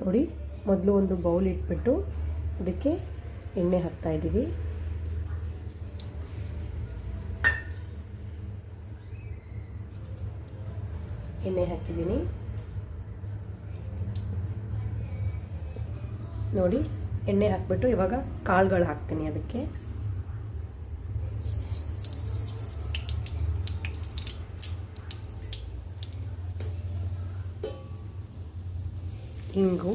ನೋಡಿ, ಮೊದಲು ಒಂದು ಬೌಲ್ ಇಟ್ಬಿಟ್ಟು ಅದಕ್ಕೆ ಎಣ್ಣೆ ಹಾಕ್ತಾ ಇದ್ದೀವಿ. ಎಣ್ಣೆ ಹಾಕಿದ್ದೀನಿ. ನೋಡಿ, ಎಣ್ಣೆ ಹಾಕ್ಬಿಟ್ಟು ಇವಾಗ ಕಾಳುಗಳು ಹಾಕ್ತೀನಿ ಅದಕ್ಕೆ. ಇಂಗು,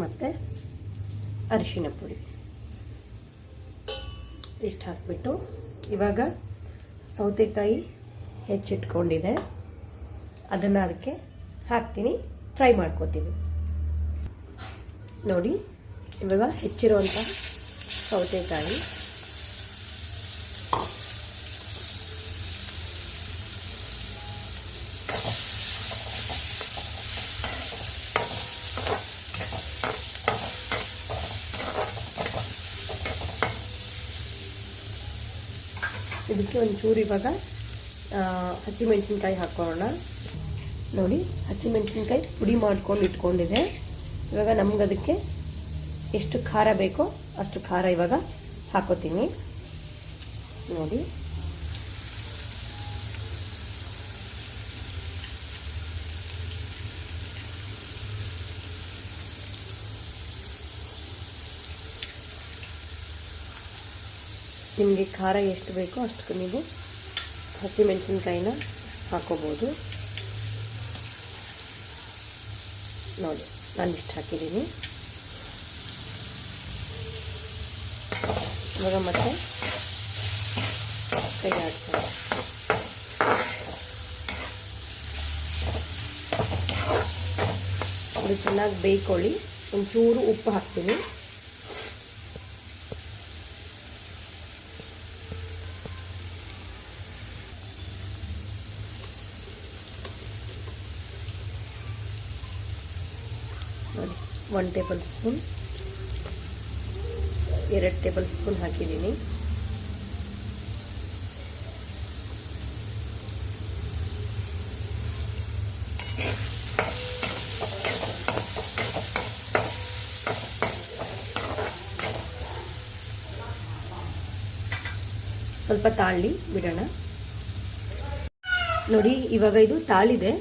ಮತ್ತು ಅರಿಶಿನ ಪುಡಿ. ಇಷ್ಟು ಹಾಕ್ಬಿಟ್ಟು ಇವಾಗ ಸೌತೆಕಾಯಿ ಹೆಚ್ಚಿಟ್ಕೊಂಡಿದೆ. ಅದನ್ನು ಅದಕ್ಕೆ ಹಾಕ್ತೀನಿ. ಫ್ರೈ ಮಾಡ್ಕೋತೀವಿ ನೋಡಿ, ಇವಾಗ ಹೆಚ್ಚಿರುವಂಥ ಸೌತೆಕಾಯಿ. ಇದಕ್ಕೆ ಒಂಚೂರು ಇವಾಗ ಹಸಿಮೆಣ್ಸಿನ್ಕಾಯಿ ಹಾಕೋಣ. ನೋಡಿ, ಹಸಿಮೆಣ್ಸಿನ್ಕಾಯಿ ಪುಡಿ ಮಾಡ್ಕೊಂಡು ಇಟ್ಕೊಂಡಿದೆ. ಇವಾಗ ನಮ್ಗೆ ಅದಕ್ಕೆ ಎಷ್ಟು ಖಾರ ಬೇಕೋ ಅಷ್ಟು ಖಾರ ಇವಾಗ ಹಾಕೋತೀನಿ. ನೋಡಿ. ನಿಮಗೆ ಖಾರ ಎಷ್ಟು ಬೇಕೋ ಅಷ್ಟು ನೀವು ಹಸಿಮೆಣಸಿನ್ಕಾಯಿನ ಹಾಕೋಬೋದು. ನೋಡಿ ನಾನು ಇಷ್ಟು ಹಾಕಿದ್ದೀನಿ. ಇವಾಗ ಮತ್ತೆ ಕೈ ಆಡ್ತೀನಿ ಇದು ಚೆನ್ನಾಗಿ ಬೇಯ್ಕೊಳ್ಳಿ. ಒಂಚೂರು ಉಪ್ಪು ಹಾಕ್ತೀನಿ ನೋಡಿ ಒನ್ ಟೇಬಲ್ ಸ್ಪೂನ್, ಎರಡು ಟೇಬಲ್ ಸ್ಪೂನ್ ಹಾಕಿದ್ದೀನಿ. ಸ್ವಲ್ಪ ತಾಳಿ ಬಿಡೋಣ. ನೋಡಿ, ಇವಾಗ ಇದು ತಾಳಿದೆ.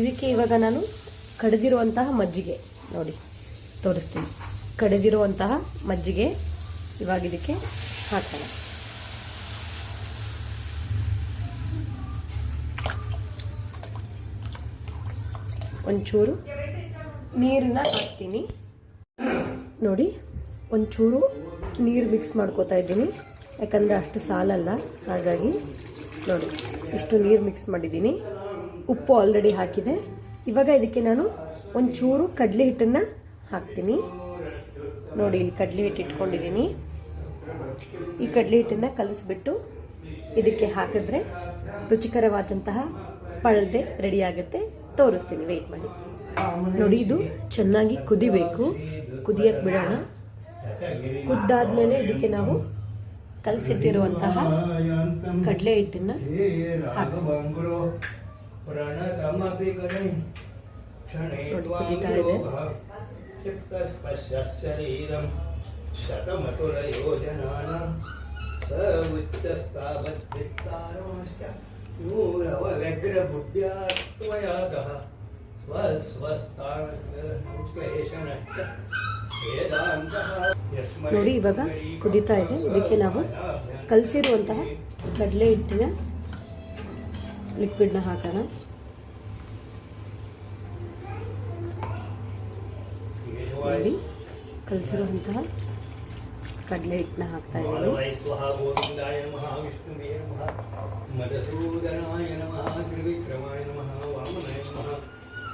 ಇದಕ್ಕೆ ಇವಾಗ ನಾನು ಕಡಿದಿರುವಂತಹ ಮಜ್ಜಿಗೆ. ನೋಡಿ. ತೋರಿಸ್ತೀನಿ. ಕಡೆದಿರುವಂತಹ ಮಜ್ಜಿಗೆ ಇವಾಗ ಇದಕ್ಕೆ ಹಾಕೋಣ. ಒಂಚೂರು ನೀರನ್ನ ಹಾಕ್ತೀನಿ. ನೋಡಿ, ಒಂಚೂರು ನೀರು ಮಿಕ್ಸ್ ಮಾಡ್ಕೋತಾ ಇದ್ದೀನಿ. ಯಾಕಂದರೆ ಅಷ್ಟು ಸಾಲಲ್ಲ, ಹಾಗಾಗಿ ನೋಡಿ, ಇಷ್ಟು ನೀರು ಮಿಕ್ಸ್ ಮಾಡಿದ್ದೀನಿ. ಉಪ್ಪು ಆಲ್ರೆಡಿ ಹಾಕಿದೆ. ಇವಾಗ ಇದಕ್ಕೆ ನಾನು ಒಂಚೂರು ಕಡಲೆ ಹಿಟ್ಟನ್ನು ಹಾಕ್ತೀನಿ. ನೋಡಿ ಇಲ್ಲಿ ಕಡಲೆ ಹಿಟ್ಟು ಇಟ್ಕೊಂಡಿದ್ದೀನಿ. ಈ ಕಡಲೆ ಹಿಟ್ಟನ್ನು ಕಲಸಿಬಿಟ್ಟು ಇದಕ್ಕೆ ಹಾಕಿದ್ರೆ ರುಚಿಕರವಾದಂತಹ ಪಳದೆ ರೆಡಿ ಆಗುತ್ತೆ. ತೋರಿಸ್ತೀನಿ ವೆಯ್ಟ್ ಮಾಡಿ. ನೋಡಿ ಇದು ಚೆನ್ನಾಗಿ ಕುದಿಬೇಕು. ಕುದಿಯಕ್ಕೆ ಬಿಡೋಣ. ಕುದ್ದಾದ್ಮೇಲೆ ಇದಕ್ಕೆ ನಾವು ಕಲಸಿಟ್ಟಿರುವಂತಹ ಕಡಲೆ ಹಿಟ್ಟನ್ನು ನೋಡಿ, ಕುದೀತಾ ಇದೆ. ಶರೀರಂ ಶತಮತುರ ಯೋಜನಾನ ಸ ಉಚ್ಚಸ್ತಾವದ್ವಿಸ್ತಾರಮಶ್ಚ ನೂರವ ವ್ಯಗ್ರ ಬುದ್ಧ್ಯಾತ್ವಯಾತಃ ಸ್ವಸ್ವಸ್ತಾಶ್ಲೇಷಣಶ್ಚ ವೇದಾಂತಃ ಯಸ್ಮೈ ನೋಡಿ, ಇವಾಗ ಕುದೀತಾ ಇದೆ. ಇದಕ್ಕೆ ನಾವು ಕಲಸಿರುವಂತಹ ಕಡಲೆ ಹಿಟ್ಟಿನ ಲಿಕ್ವಿಡ್ನ ಹಾಕೋಣ. ನೋಡಿ ಕಲಸಿರುವಂತಹ ಕಡಲೆ ಹಿಟ್ಟನ್ನ ಹಾಕ್ತಾ ಇದ್ದೀನಿ.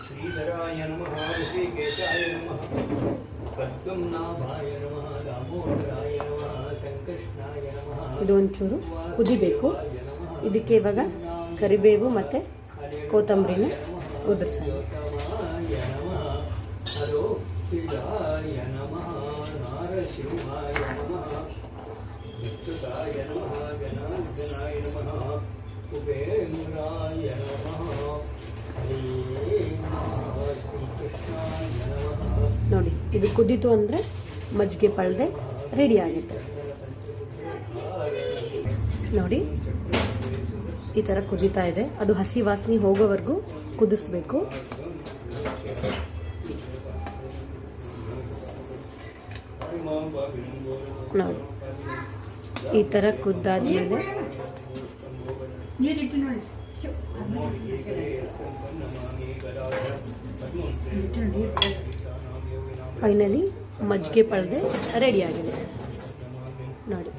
ಶ್ರೀಧರಾಯ ನಮಃ ಋಷಿಕೇಶಾಯ ನಮಃ ಪದ್ಮನಾಭಾಯ ನಮಃ ದಾಮೋದರಾಯ ನಮಃ ಸಂಕೃಷ್ಣಾಯ ನಮಃ ಇದು ಒಂಚೂರು ಕುದಿಬೇಕು ಇದಕ್ಕೆ ಇವಾಗ ಕರಿಬೇವು ಮತ್ತು ಕೊತ್ತಂಬರಿನ ಉದುರ್ಸೋಣ. ಿಡಾಯ ನಮಃ. ನಾರಸಿಂಹಾಯ ನಮಃ ವಿಸ್ತುತಾಯ ನಮಃ. ಗಣಾರ್ಜನಾಯ ನಮಃ. ಕುಬೇಂದ್ರಾಯ ನಮಃ. ನೋಡಿ, ಇದು ಕುದಿತು ಅಂದರೆ ಮಜ್ಜಿಗೆ ಪಳದೆ ರೆಡಿ ಆಗುತ್ತೆ. ನೋಡಿ, ಈ ಥರ ಕುದಿತಾ ಇದೆ. ಅದು ಹಸಿ ವಾಸನೆ ಹೋಗೋವರೆಗೂ ಕುದಿಸ್ಬೇಕು. ನೋಡಿ. ಈ ಥರ ಕುದ್ದಾದ್ಮೇಲೆ ಫೈನಲಿ ಮಜ್ಜಿಗೆ ಪಳದೆ ರೆಡಿ ಆಗಿದೆ. ನೋಡಿ.